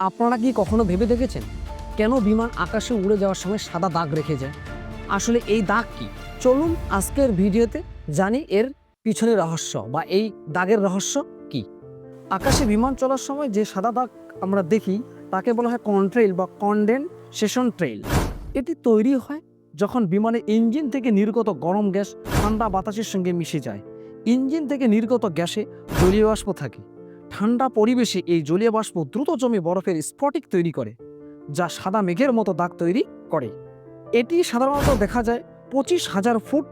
আপনারা কি কখনো ভেবে দেখেছেন কেন বিমান আকাশে উড়ে যাওয়ার সময় সাদা দাগ রেখে যায়? আসলে এই দাগ কি? চলুন আজকের ভিডিওতে জানি এর পিছনে রহস্য বা এই দাগের রহস্য কি। আকাশে বিমান চলার সময় যে সাদা দাগ আমরা দেখি, তাকে বলা হয় কন্ট্রেল বা কন্ডেনসেশন ট্রেল এটি তৈরি হয় যখন বিমানের ইঞ্জিন থেকে নির্গত গরম গ্যাস ঠান্ডা বাতাসের সঙ্গে মিশে যায়। ইঞ্জিন থেকে নির্গত গ্যাসে জলীয় বাষ্প থাকে। ঠান্ডা পরিবেশে এই জলীয় বাষ্প দ্রুত জমে বরফের স্ফটিক তৈরি করে, যা সাদা মেঘের মতো দাগ তৈরি করে। এটি সাধারণত দেখা যায় পঁচিশ হাজার ফুট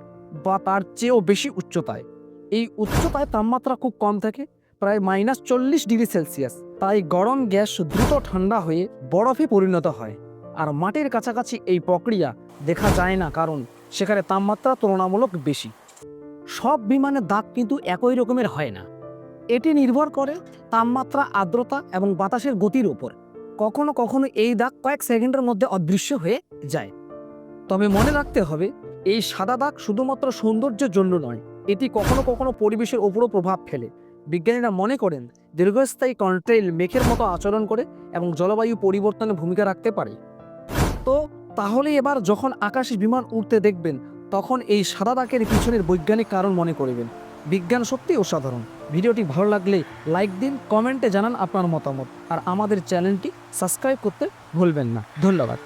বা তার চেয়েও বেশি উচ্চতায়। এই উচ্চতায় তাপমাত্রা খুব কম থাকে, প্রায় মাইনাস চল্লিশ ডিগ্রি সেলসিয়াস। তাই গরম গ্যাস দ্রুত ঠান্ডা হয়ে বরফে পরিণত হয়। আর মাটির কাছাকাছি এই প্রক্রিয়া দেখা যায় না, কারণ সেখানে তাপমাত্রা তুলনামূলক বেশি। সব বিমানের দাগ কিন্তু একই রকমের হয় না। এটি নির্ভর করে তাপমাত্রা, আর্দ্রতা এবং বাতাসের গতির উপর। কখনো কখনো এই দাগ কয়েক সেকেন্ডের মধ্যে অদৃশ্য হয়ে যায়। তবে মনে রাখতে হবে, এই সাদা দাগ শুধুমাত্র সৌন্দর্যের জন্য নয়, এটি কখনো কখনো পরিবেশের উপরও প্রভাব ফেলে। বিজ্ঞানীরা মনে করেন, দীর্ঘস্থায়ী কন্ট্রেল মেঘের মতো আচরণ করে এবং জলবায়ু পরিবর্তনে ভূমিকা রাখতে পারে। তো তাহলে এবার যখন আকাশে বিমান উড়তে দেখবেন, তখন এই সাদা দাগের পিছনের বৈজ্ঞানিক কারণ মনে করবেন। বিজ্ঞান সত্যি অসাধারণ। ভিডিওটি ভালো লাগলে লাইক দিন, কমেন্টে জানান আপনার মতামত। আর আমাদের চ্যানেলটি সাবস্ক্রাইব করতে ভুলবেন না। ধন্যবাদ।